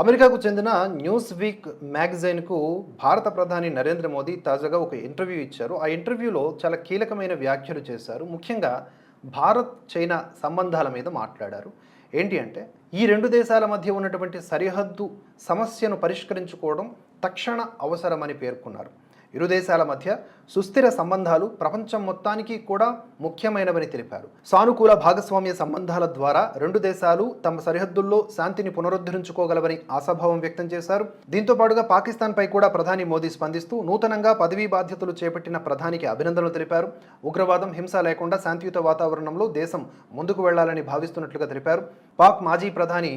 అమెరికాకు చెందిన news week మ్యాగజైన్కు భారత ప్రధాని నరేంద్ర మోదీ తాజాగా ఒక ఇంటర్వ్యూ ఇచ్చారు. ఆ ఇంటర్వ్యూలో చాలా కీలకమైన వ్యాఖ్యలు చేశారు. ముఖ్యంగా భారత్ చైనా సంబంధాల మీద మాట్లాడారు. ఏంటి అంటే ఈ రెండు దేశాల మధ్య ఉన్నటువంటి సరిహద్దు సమస్యను పరిష్కరించుకోవడం తక్షణ అవసరమని పేర్కొన్నారు. ఇరు దేశాల మధ్య సుస్థిర సంబంధాలు ప్రపంచం మొత్తానికి కూడా ముఖ్యమైనవని తెలిపారు. సానుకూల భాగస్వామ్య సంబంధాల ద్వారా రెండు దేశాలు తమ సరిహద్దుల్లో శాంతిని పునరుద్ధరించుకోగలవని ఆశాభావం వ్యక్తం చేశారు. దీంతో పాటుగా పాకిస్తాన్పై కూడా ప్రధాని మోదీ స్పందిస్తూ నూతనంగా పదవీ బాధ్యతలు చేపట్టిన ప్రధానికి అభినందనలు తెలిపారు. ఉగ్రవాదం హింస లేకుండా శాంతియుత వాతావరణంలో దేశం ముందుకు వెళ్ళాలని భావిస్తున్నట్లుగా తెలిపారు. పాక్ మాజీ ప్రధాని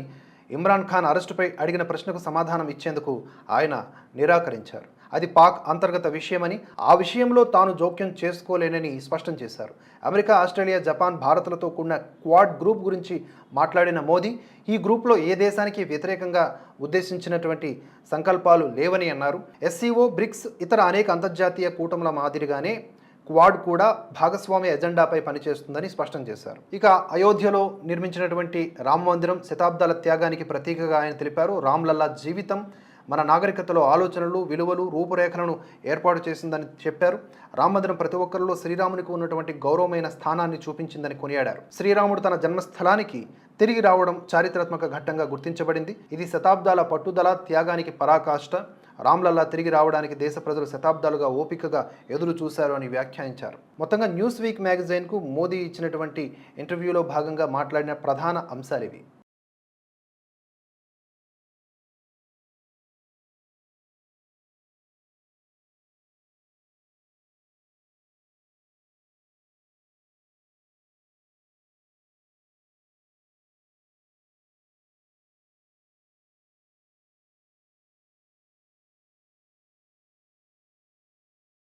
ఇమ్రాన్ ఖాన్ అరెస్టుపై అడిగిన ప్రశ్నకు సమాధానం ఇచ్చేందుకు ఆయన నిరాకరించారు. అది పాక్ అంతర్గత విషయమని ఆ విషయంలో తాను జోక్యం చేసుకోలేనని స్పష్టం చేశారు. అమెరికా ఆస్ట్రేలియా జపాన్ భారత్లతో కూడిన క్వాడ్ గ్రూప్ గురించి మాట్లాడిన మోదీ ఈ గ్రూప్లో ఏ దేశానికి వ్యతిరేకంగా ఉద్దేశించినటువంటి సంకల్పాలు లేవని అన్నారు. ఎస్సీఓ బ్రిక్స్ ఇతర అనేక అంతర్జాతీయ కూటముల మాదిరిగానే క్వాడ్ కూడా భాగస్వామ్య ఎజెండాపై పనిచేస్తుందని స్పష్టం చేశారు. ఇక అయోధ్యలో నిర్మించినటువంటి రామ మందిరం శతాబ్దాల త్యాగానికి ప్రతీకగా ఆయన తెలిపారు. రామ్లల్లా జీవితం మన నాగరికతలో ఆలోచనలు విలువలు రూపురేఖలను ఏర్పాటు చేసిందని చెప్పారు. రామమందిరం ప్రతి ఒక్కరిలో శ్రీరామునికి ఉన్నటువంటి గౌరవమైన స్థానాన్ని చూపించిందని కొనియాడారు. శ్రీరాముడు తన జన్మస్థలానికి తిరిగి రావడం చారిత్రాత్మక ఘట్టంగా గుర్తించబడింది. ఇది శతాబ్దాల పట్టుదల త్యాగానికి పరాకాష్ట. రామ్లల్లా తిరిగి రావడానికి దేశ ప్రజలు శతాబ్దాలుగా ఓపికగా ఎదురు చూశారు అని వ్యాఖ్యానించారు. మొత్తంగా న్యూస్ వీక్ మ్యాగజైన్కు మోదీ ఇచ్చినటువంటి ఇంటర్వ్యూలో భాగంగా మాట్లాడిన ప్రధాన అంశాలు ఇవి.